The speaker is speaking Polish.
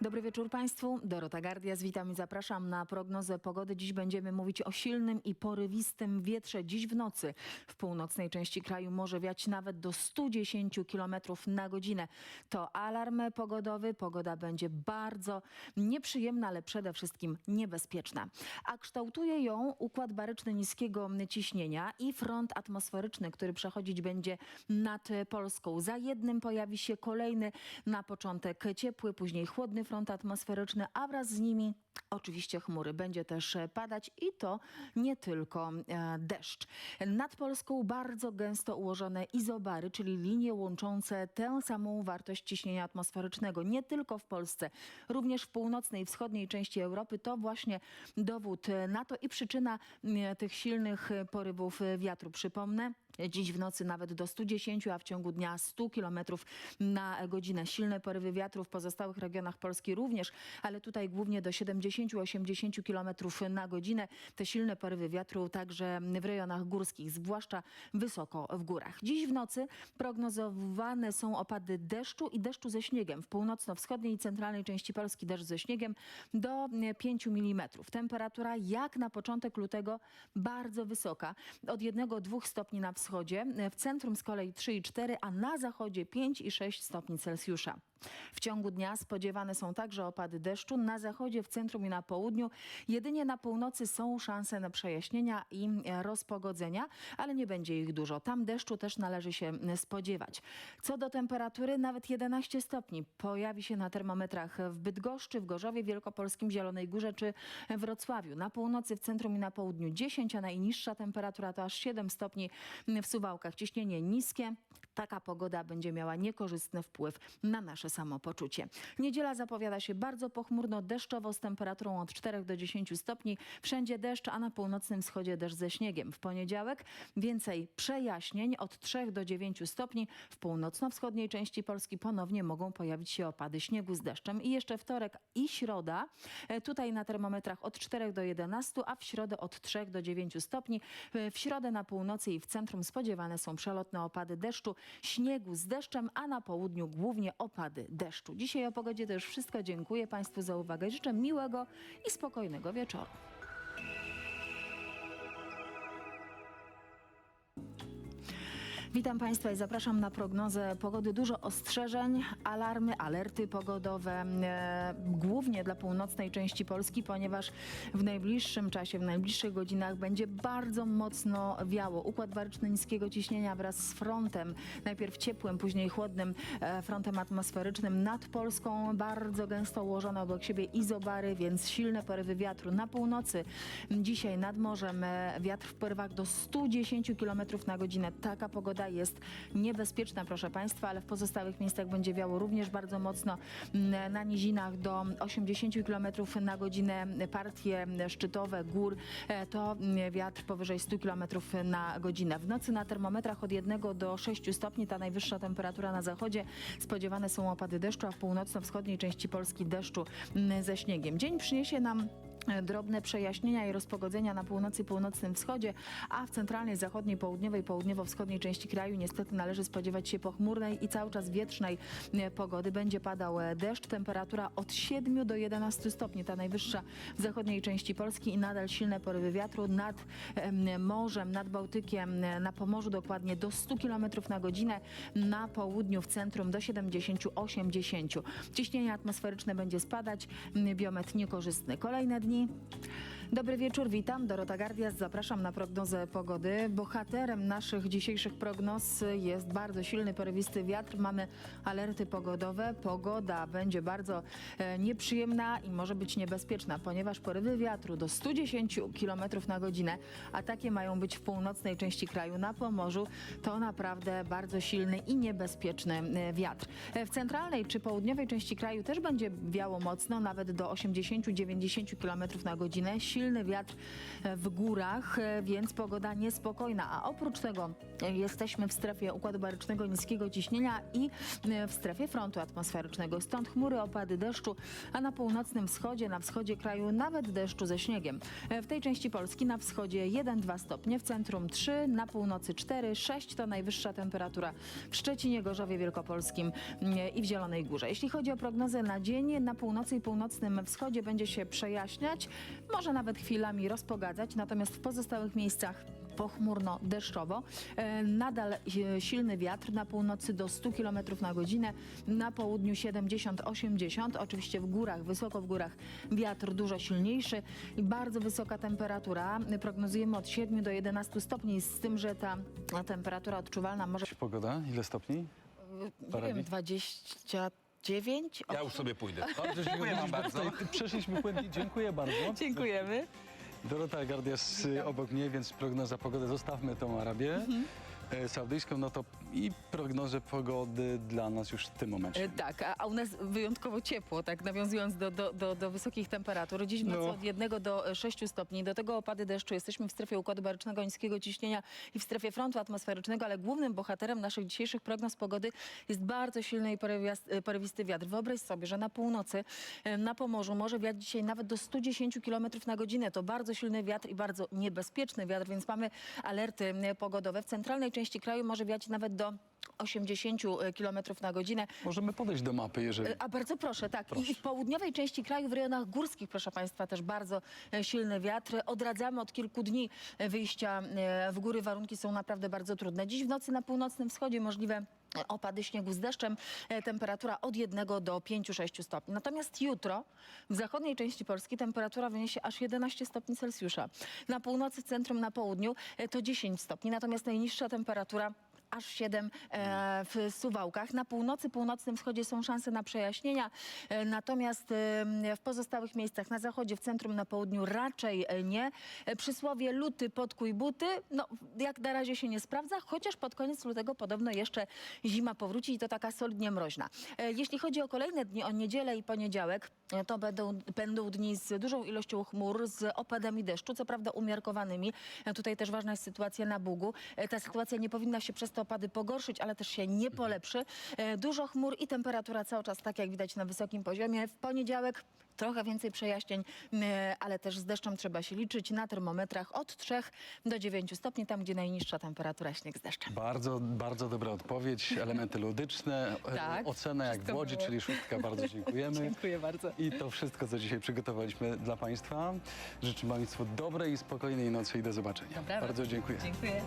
Dobry wieczór Państwu. Dorota Gardias, witam i zapraszam na prognozę pogody. Dziś będziemy mówić o silnym i porywistym wietrze. Dziś w nocy w północnej części kraju może wiać nawet do 110 km na godzinę. To alarm pogodowy. Pogoda będzie bardzo nieprzyjemna, ale przede wszystkim niebezpieczna. A kształtuje ją układ baryczny niskiego ciśnienia i front atmosferyczny, który przechodzić będzie nad Polską. Za jednym pojawi się kolejny na początek ciepły, później chłodny front atmosferyczny, a wraz z nimi Oczywiście chmury. Będzie też e, padać i to nie tylko e, deszcz. Nad Polską bardzo gęsto ułożone izobary, czyli linie łączące tę samą wartość ciśnienia atmosferycznego. Nie tylko w Polsce, również w północnej i wschodniej części Europy. To właśnie dowód e, na to i przyczyna tych silnych porywów wiatru. Przypomnę, Dziś w nocy nawet do 110, a w ciągu dnia 100 km na godzinę. Silne porywy wiatru w pozostałych regionach Polski również, ale tutaj głównie do 70-80 km na godzinę. Te silne porywy wiatru także w rejonach górskich, zwłaszcza wysoko w górach. Dziś w nocy prognozowane są opady deszczu i deszczu ze śniegiem. W północno-wschodniej i centralnej części Polski deszcz ze śniegiem do 5 mm. Temperatura jak na początek lutego bardzo wysoka. Od 1-2 stopni na wschodzie, w centrum z kolei 3,4, a na zachodzie 5 i 6 stopni Celsjusza. W ciągu dnia spodziewane są także opady deszczu na zachodzie, w centrum i na południu. Jedynie na północy są szanse na przejaśnienia i rozpogodzenia, ale nie będzie ich dużo. Tam deszczu też należy się spodziewać. Co do temperatury, nawet 11 stopni pojawi się na termometrach w Bydgoszczy, w Gorzowie Wielkopolskim, Zielonej Górze czy Wrocławiu. Na północy, w centrum i na południu 10, a najniższa temperatura to aż 7 stopni w Suwałkach. Ciśnienie niskie. Taka pogoda będzie miała niekorzystny wpływ na nasze samopoczucie. Niedziela zapowiada się bardzo pochmurno, deszczowo z temperaturą od 4 do 10 stopni. Wszędzie deszcz, a na północnym wschodzie deszcz ze śniegiem. W poniedziałek więcej przejaśnień od 3 do 9 stopni. W północno-wschodniej części Polski ponownie mogą pojawić się opady śniegu z deszczem. I jeszcze wtorek i środa. E, Tutaj na termometrach od 4 do 11, a w środę od 3 do 9 stopni. E, W środę na północy i w centrum spodziewane są przelotne opady deszczu, śniegu z deszczem, a na południu głównie opady deszczu. Dzisiaj o pogodzie to już wszystko. Dziękuję Państwu za uwagę. Życzę miłego i spokojnego wieczoru. Witam Państwa i zapraszam na prognozę pogody. Dużo ostrzeżeń, alarmy, alerty pogodowe, e, głównie dla północnej części Polski, ponieważ w najbliższym czasie, w najbliższych godzinach będzie bardzo mocno wiało. Układ baryczny niskiego ciśnienia wraz z frontem, najpierw ciepłym, później chłodnym e, frontem atmosferycznym nad Polską, bardzo gęsto ułożone obok siebie izobary, więc silne porywy wiatru na północy. Dzisiaj nad morzem e, wiatr w porywach do 110 km na godzinę. Taka pogoda jest niebezpieczna, proszę Państwa, ale w pozostałych miejscach będzie wiało również bardzo mocno. Mm, Na nizinach do 80 km na godzinę partie szczytowe gór e, to mm, wiatr powyżej 100 km na godzinę. W nocy na termometrach od 1 do 6 stopni ta najwyższa temperatura na zachodzie. Spodziewane są opady deszczu, a w północno-wschodniej części Polski deszczu mm, ze śniegiem. Dzień przyniesie nam drobne przejaśnienia i rozpogodzenia na północy i północnym wschodzie, a w centralnej, zachodniej, południowej, południowo-wschodniej części kraju niestety należy spodziewać się pochmurnej i cały czas wietrznej e, pogody. Będzie padał e, deszcz, temperatura od 7 do 11 stopni, ta najwyższa w zachodniej części Polski i nadal silne porywy wiatru nad em, morzem, nad Bałtykiem, e, na Pomorzu dokładnie do 100 km na godzinę, na południu w centrum do 70-80. Ciśnienie atmosferyczne będzie spadać, biometr niekorzystny. Kolejne dni. Україні. Dobry wieczór, witam. Dorota Gardias, zapraszam na prognozę pogody. Bohaterem naszych dzisiejszych prognoz jest bardzo silny, porywisty wiatr. Mamy alerty pogodowe. Pogoda będzie bardzo e, nieprzyjemna i może być niebezpieczna, ponieważ porywy wiatru do 110 km na godzinę, a takie mają być w północnej części kraju na Pomorzu, to naprawdę bardzo silny i niebezpieczny e, wiatr. E, W centralnej czy południowej części kraju też będzie wiało mocno, nawet do 80-90 km na godzinę. Silny wiatr e, w górach, e, więc pogoda niespokojna. A oprócz tego e, jesteśmy w strefie układu barycznego niskiego ciśnienia i w strefie frontu atmosferycznego. Stąd chmury, opady deszczu, a na północnym wschodzie, na wschodzie kraju nawet deszczu ze śniegiem. W tej części Polski na wschodzie 1-2 stopnie, w centrum 3, na północy 4, 6 to najwyższa temperatura w Szczecinie, Gorzowie Wielkopolskim mm, i w Zielonej Górze. Jeśli chodzi o prognozę na dzień, na północy i północnym wschodzie będzie się przejaśniać, może nawet nawet chwilami rozpogadzać, natomiast w pozostałych miejscach pochmurno, deszczowo. E, nadal e, silny wiatr na północy do 100 km na godzinę, na południu 70-80. Oczywiście w górach, wysoko w górach wiatr dużo silniejszy i bardzo wysoka temperatura. Prognozujemy od 7 do 11 stopni, z tym, że ta temperatura odczuwalna może... Pogoda? Ile stopni? E, nie wiem, 20... Ja już sobie pójdę. Dobrze, Dziękuję wam bardzo. Przeszliśmy płynnie. Dziękuję bardzo. Dziękujemy. Dorota Gard jest y, obok mnie, więc prognoza pogody zostawmy tą Arabię. Saudyjską, no to i prognozę pogody dla nas już w tym momencie. E, Tak, a, a u nas wyjątkowo ciepło, tak nawiązując do, do, do, do wysokich temperatur. Dziś w nocy No. od 1 do 6 stopni. Do tego opady deszczu. Jesteśmy w strefie układu barycznego niskiego ciśnienia i w strefie frontu atmosferycznego, ale głównym bohaterem naszych dzisiejszych prognoz pogody jest bardzo silny i porywias- e, porywisty wiatr. Wyobraź sobie, że na północy, e, na Pomorzu może wiać dzisiaj nawet do 110 km na godzinę. To bardzo silny wiatr i bardzo niebezpieczny wiatr, więc mamy alerty e, pogodowe. W centralnej części kraju może wiać nawet do 80 km na godzinę. Możemy podejść do mapy, jeżeli... A bardzo proszę, tak. Proszę. I w południowej części kraju, w rejonach górskich, proszę Państwa, też bardzo e, silny wiatr. Odradzamy od kilku dni e, wyjścia e, w góry. Warunki są naprawdę bardzo trudne. Dziś w nocy na północnym wschodzie możliwe e, opady śniegu z deszczem. E, Temperatura od 1 do 5-6 stopni. Natomiast jutro w zachodniej części Polski temperatura wyniesie aż 11 stopni Celsjusza. Na północy, centrum, na południu e, to 10 stopni. Natomiast najniższa temperatura aż 7 e, w Suwałkach. Na północy, północnym wschodzie są szanse na przejaśnienia, e, natomiast e, w pozostałych miejscach na zachodzie, w centrum, na południu raczej nie. Przysłowie luty, podkuj buty, no jak na razie się nie sprawdza, chociaż pod koniec lutego podobno jeszcze zima powróci i to taka solidnie mroźna. Jeśli chodzi o kolejne dni, o niedzielę i poniedziałek, to będą, będą dni z dużą ilością chmur, z opadami deszczu, co prawda umiarkowanymi. Tutaj też ważna jest sytuacja na Bugu. Ta sytuacja nie powinna się przez te opady pogorszyć, ale też się nie polepszy. E, Dużo chmur i temperatura cały czas tak jak widać na wysokim poziomie. W poniedziałek trochę więcej przejaśnień, ale też z deszczem trzeba się liczyć na termometrach od 3 do 9 stopni, tam gdzie najniższa temperatura śnieg z deszczem. Bardzo, bardzo dobra odpowiedź, elementy ludyczne, Tak, ocena jak w Łodzi, było. czyli szóstka, bardzo dziękujemy. Dziękuję bardzo. I to wszystko, co dzisiaj przygotowaliśmy dla Państwa. Życzę Państwu dobrej i spokojnej nocy i do zobaczenia. Dobranoc. Bardzo dziękuję. Dziękuję.